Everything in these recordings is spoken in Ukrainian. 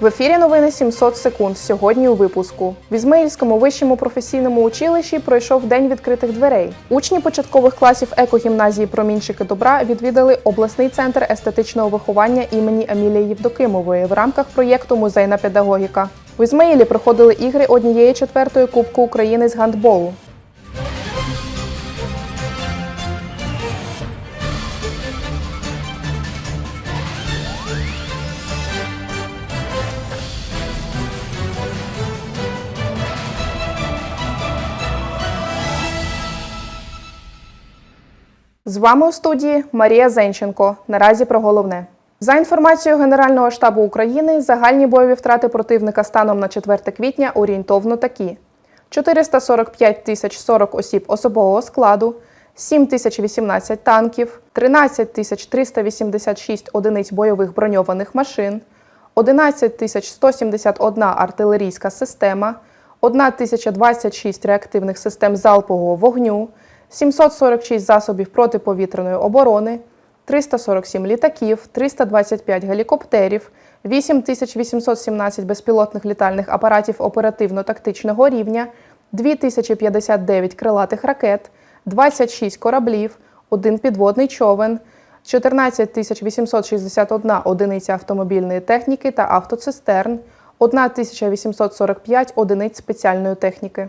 В ефірі новини 700 секунд. Сьогодні у випуску. В Ізмаїльському вищому професійному училищі пройшов день відкритих дверей. Учні початкових класів екогімназії Промінчики добра відвідали обласний центр естетичного виховання імені Амілії Євдокимової в рамках проєкту Музейна педагогіка. В Ізмаїлі проходили ігри однієї четвертої Кубку України з гандболу. З вами у студії Марія Зенченко. Наразі про головне. За інформацією Генерального штабу України, загальні бойові втрати противника станом на 4 квітня орієнтовно такі: 445 тисяч 40 осіб особового складу, 7 тисяч 18 танків, 13 тисяч 386 одиниць бойових броньованих машин, 11 тисяч 171 артилерійська система, 1026 реактивних систем залпового вогню, 746 засобів протиповітряної оборони, 347 літаків, 325 гелікоптерів, 8817 безпілотних літальних апаратів оперативно-тактичного рівня, 2059 крилатих ракет, 26 кораблів, 1 підводний човен, 14 861 одиниця автомобільної техніки та автоцистерн, 1845 одиниць спеціальної техніки.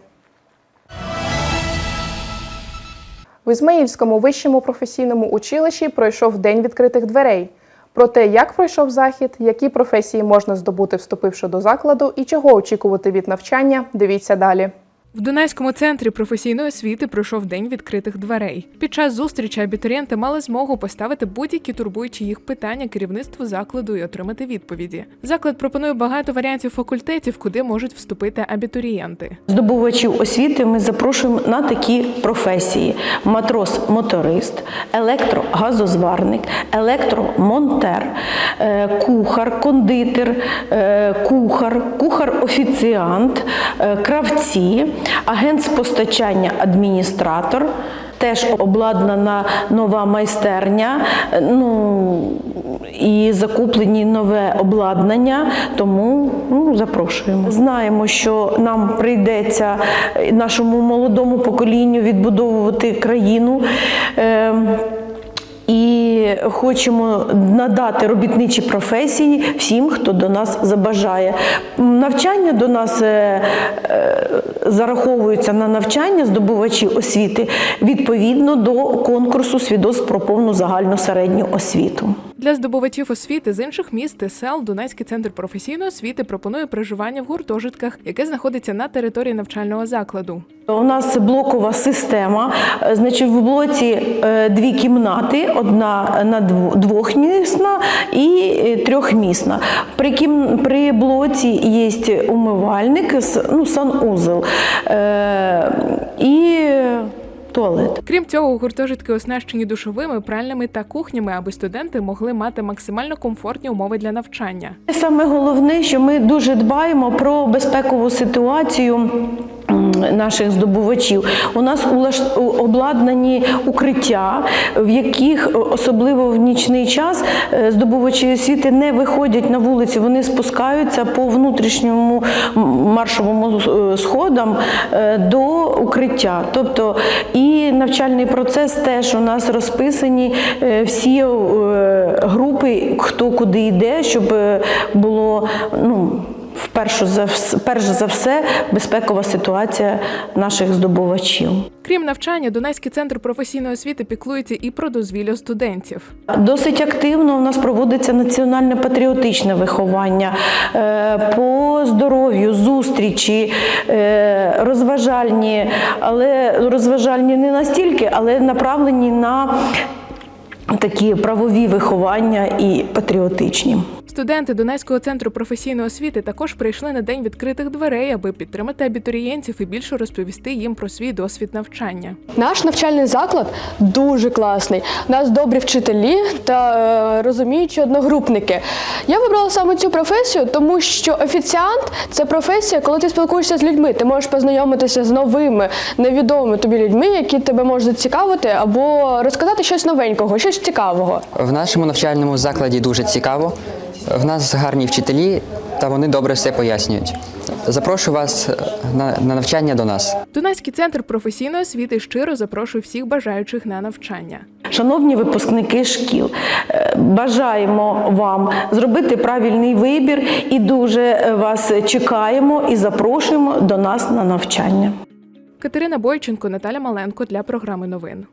В Ізмаїльському вищому професійному училищі пройшов день відкритих дверей. Про те, як пройшов захід, які професії можна здобути, вступивши до закладу, і чого очікувати від навчання, дивіться далі. В Дунайському центрі професійної освіти пройшов день відкритих дверей. Під час зустрічі абітурієнти мали змогу поставити будь-які турбуючі їх питання керівництву закладу і отримати відповіді. Заклад пропонує багато варіантів факультетів, куди можуть вступити абітурієнти. Здобувачів освіти ми запрошуємо на такі професії: матрос-моторист, електрогазозварник, електромонтер, е, кухар, кондитер, е, кухар, кухар-офіціант, е, кравці, агент з постачання, адміністратор. Теж обладнана нова майстерня, е, ну і закуплені нове обладнання, тому ну, запрошуємо. Знаємо, що нам прийдеться е, нашому молодому поколінню відбудовувати країну. Е, і хочемо надати робітничі професії всім, хто до нас забажає. Навчання до нас е, е, зараховуються на навчання здобувачі освіти відповідно до конкурсу свідоцтв про повну загальну середню освіту. Для здобувачів освіти з інших міст і сел Дунайський центр професійної освіти пропонує проживання в гуртожитках, яке знаходиться на території навчального закладу. У нас блокова система. Значить, в блоці е, дві кімнати, одна на дво- двохмісна і е, трьохмісна. При, кім, при блоці є умивальник, ну, санузел е, і туалет. Крім цього, гуртожитки оснащені душовими, пральними та кухнями, аби студенти могли мати максимально комфортні умови для навчання. Саме головне, що ми дуже дбаємо про безпекову ситуацію. Наших здобувачів у нас обладнані укриття, в яких особливо в нічний час е, здобувачі освіти не виходять на вулицю, вони спускаються по внутрішньому маршовому е, сходам е, до укриття. Тобто і навчальний процес теж у нас розписані е, всі е, групи, хто куди йде, щоб е, було ну. Вперше за вс- перш за все безпекова ситуація наших здобувачів. Крім навчання, Дунайський центр професійної освіти піклується і про дозвілля студентів. Досить активно у нас проводиться національне патріотичне виховання е, по здоров'ю, зустрічі, е, розважальні, але розважальні не настільки, але направлені на такі правові виховання і патріотичні. Студенти Дунайського центру професійної освіти також прийшли на день відкритих дверей, аби підтримати абітурієнтів і більше розповісти їм про свій досвід навчання. Наш навчальний заклад дуже класний. У нас добрі вчителі та е, розуміючі одногрупники. Я вибрала саме цю професію, тому що офіціант це професія, коли ти спілкуєшся з людьми. Ти можеш познайомитися з новими, невідомими тобі людьми, які тебе можуть зацікавити, або розказати щось новенького, щось цікавого. В нашому навчальному закладі дуже цікаво. В нас гарні вчителі, та вони добре все пояснюють. Запрошую вас е, на, на навчання до нас. Дунайський центр професійної освіти щиро запрошує всіх бажаючих на навчання. Шановні випускники шкіл, е, бажаємо вам зробити правильний вибір і дуже е, вас чекаємо і запрошуємо до нас на навчання. Катерина Бойченко, Наталя Маленко для програми новин.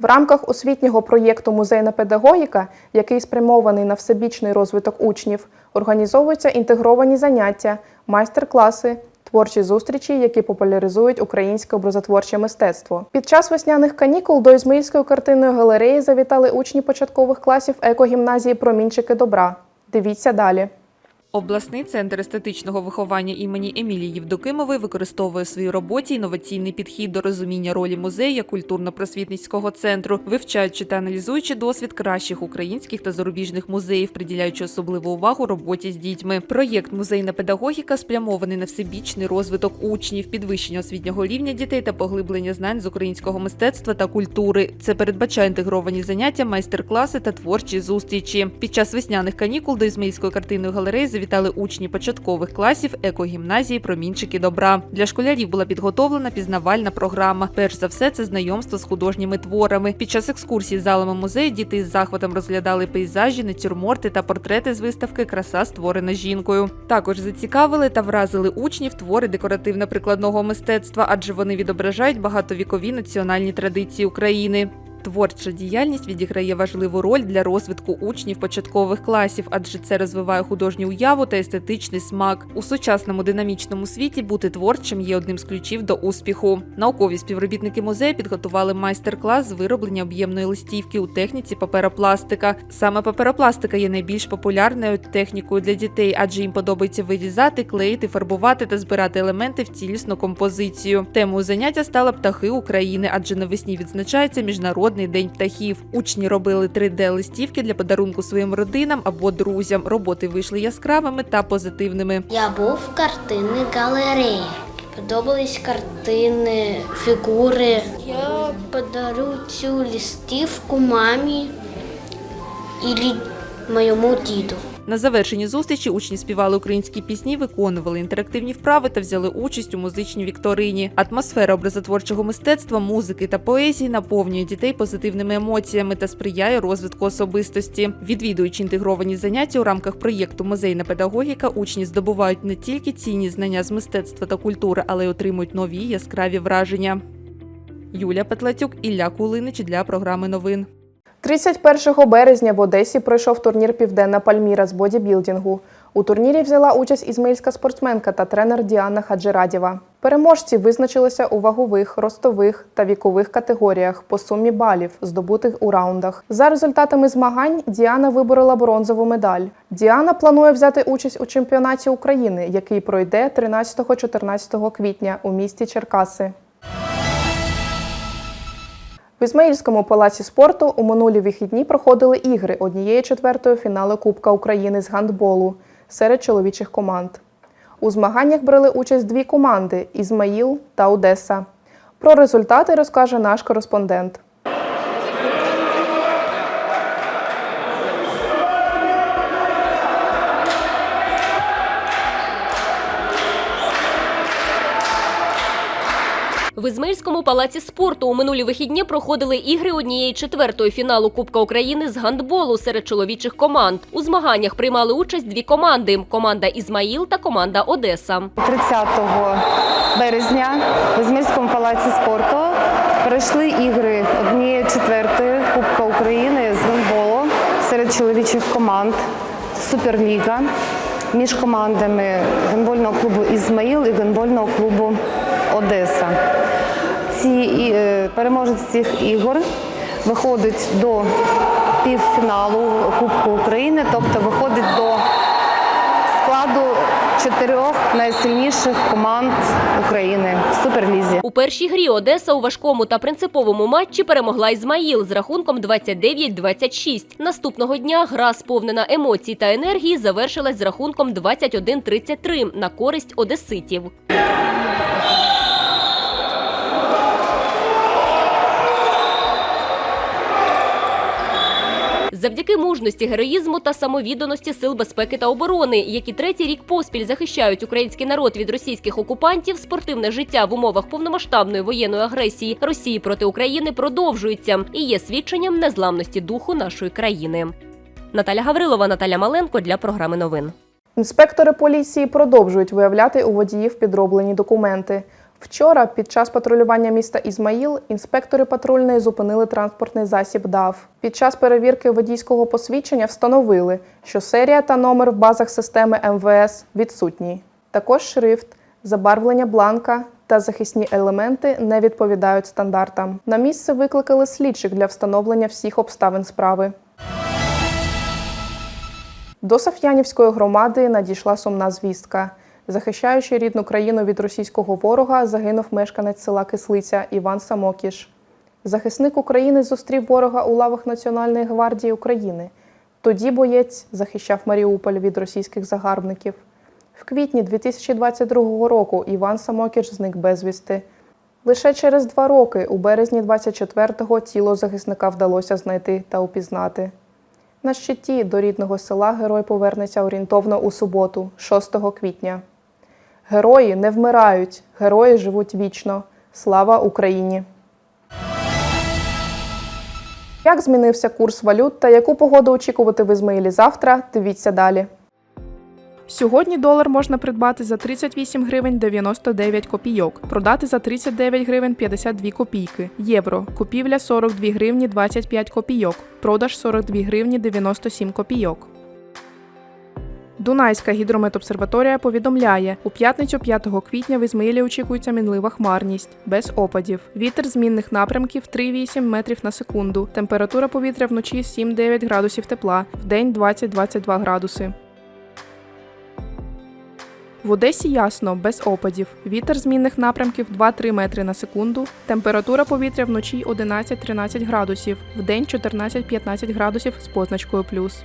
В рамках освітнього проєкту Музейна педагогіка, який спрямований на всебічний розвиток учнів, організовуються інтегровані заняття, майстер-класи, творчі зустрічі, які популяризують українське образотворче мистецтво. Під час весняних канікул до Ізмаїльської картинної галереї завітали учні початкових класів екогімназії Промінчики добра. Дивіться далі. Обласний центр естетичного виховання імені Емілії Євдокимової використовує в своїй роботі інноваційний підхід до розуміння ролі музею як культурно-просвітницького центру, вивчаючи та аналізуючи досвід кращих українських та зарубіжних музеїв, приділяючи особливу увагу роботі з дітьми. Проєкт Музейна педагогіка спрямований на всебічний розвиток учнів, підвищення освітнього рівня дітей та поглиблення знань з українського мистецтва та культури. Це передбачає інтегровані заняття, майстер-класи та творчі зустрічі. Під час весняних канікул до Ізмаїльської картинної галереї завітали учні початкових класів екогімназії Промінчики добра. Для школярів була підготовлена пізнавальна програма. Перш за все, це знайомство з художніми творами. Під час екскурсії залами музею діти із захватом розглядали пейзажі, натюрморти та портрети з виставки Краса створена жінкою. Також зацікавили та вразили учнів твори декоративно-прикладного мистецтва, адже вони відображають багатовікові національні традиції України. Творча діяльність відіграє важливу роль для розвитку учнів початкових класів, адже це розвиває художню уяву та естетичний смак. У сучасному динамічному світі бути творчим є одним з ключів до успіху. Наукові співробітники музею підготували майстер-клас з вироблення об'ємної листівки у техніці паперопластика. Саме паперопластика є найбільш популярною технікою для дітей, адже їм подобається вирізати, клеїти, фарбувати та збирати елементи в цілісну композицію. Темою заняття стала птахи України, адже навесні відзначається міжнародний день птахів. Учні робили 3D-листівки для подарунку своїм родинам або друзям. Роботи вийшли яскравими та позитивними. Я був в картинній галереї. Подобались картини, фігури. Я подарю цю листівку мамі і моєму діду. На завершенні зустрічі учні співали українські пісні, виконували інтерактивні вправи та взяли участь у музичній вікторині. Атмосфера образотворчого мистецтва, музики та поезії наповнює дітей позитивними емоціями та сприяє розвитку особистості. Відвідуючи інтегровані заняття у рамках проєкту Музейна педагогіка, учні здобувають не тільки цінні знання з мистецтва та культури, але й отримують нові яскраві враження. Юля Петлатюк, Ілля Кулинич для програми новин. 31 березня в Одесі пройшов турнір Південна Пальміра з бодібілдингу. У турнірі взяла участь ізмаїльська спортсменка та тренер Діана Хаджирадєва. Переможці визначилися у вагових, ростових та вікових категоріях по сумі балів, здобутих у раундах. За результатами змагань Діана виборола бронзову медаль. Діана планує взяти участь у чемпіонаті України, який пройде 13-14 квітня у місті Черкаси. В Ізмаїльському палаці спорту у минулі вихідні проходили ігри однієї четвертої фіналу Кубка України з гандболу серед чоловічих команд. У змаганнях брали участь дві команди Ізмаїл та Одеса. Про результати розкаже наш кореспондент. В Ізмаїльському палаці спорту у минулі вихідні проходили ігри однієї четвертої фіналу Кубка України з гандболу серед чоловічих команд. У змаганнях приймали участь дві команди: команда Ізмаїл та команда Одеса. 30 березня в Ізмельському палаці спорту пройшли ігри однієї четвертої Кубка України з гандболу серед чоловічих команд Суперліга між командами гандбольного клубу Ізмаїл і гандбольного клубу Одеса. Ці е, переможець цих ігор виходить до півфіналу Кубку України, тобто виходить до складу чотирьох найсильніших команд України в Суперлізі. У першій грі Одеса у важкому та принциповому матчі перемогла Ізмаїл з рахунком 29-26. Наступного дня гра, сповнена емоцій та енергії, завершилась з рахунком 21-33 на користь одеситів. Завдяки мужності, героїзму та самовідданості сил безпеки та оборони, які третій рік поспіль захищають український народ від російських окупантів, спортивне життя в умовах повномасштабної воєнної агресії Росії проти України продовжується і є свідченням незламності духу нашої країни. Наталя Гаврилова, Наталя Маленко для програми новин. Інспектори поліції продовжують виявляти у водіїв підроблені документи. Вчора, під час патрулювання міста Ізмаїл, інспектори патрульної зупинили транспортний засіб ДАВ. Під час перевірки водійського посвідчення встановили, що серія та номер в базах системи МВС відсутні. Також шрифт, забарвлення бланка та захисні елементи не відповідають стандартам. На місце викликали слідчих для встановлення всіх обставин справи. До Саф'янівської громади надійшла сумна звістка. Захищаючи рідну країну від російського ворога, загинув мешканець села Кислиця Іван Самокіш. Захисник України зустрів ворога у лавах Національної гвардії України. Тоді боєць захищав Маріуполь від російських загарбників. В квітні 2022 року Іван Самокіш зник безвісти. Лише через два роки, у березні 24-го, тіло захисника вдалося знайти та упізнати. На щиті до рідного села герой повернеться орієнтовно у суботу, 6 квітня. Герої не вмирають, герої живуть вічно. Слава Україні! Як змінився курс валют та яку погоду очікувати в Ізмаїлі завтра? Дивіться далі. Сьогодні долар можна придбати за 38 гривень 99 копійок, продати за 39 гривень 52 копійки. Євро. Купівля 42 гривні 25 копійок, продаж 42 гривні 97 копійок. Дунайська гідрометобсерваторія повідомляє, у п'ятницю 5 квітня в Ізмаїлі очікується мінлива хмарність, без опадів. Вітер змінних напрямків 3,8 метрів на секунду. Температура повітря вночі 7-9 градусів тепла, вдень 20-22 градуси. В Одесі ясно, без опадів. Вітер змінних напрямків 2-3 метри на секунду. Температура повітря вночі 11-13 градусів, вдень 14-15 градусів з позначкою плюс.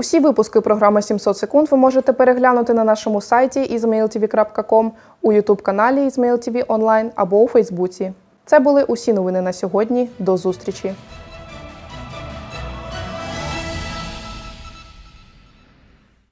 Усі випуски програми 700 секунд ви можете переглянути на нашому сайті izmailtv.com, у YouTube каналі Izmail TV Online або у Фейсбуці. Це були усі новини на сьогодні. До зустрічі!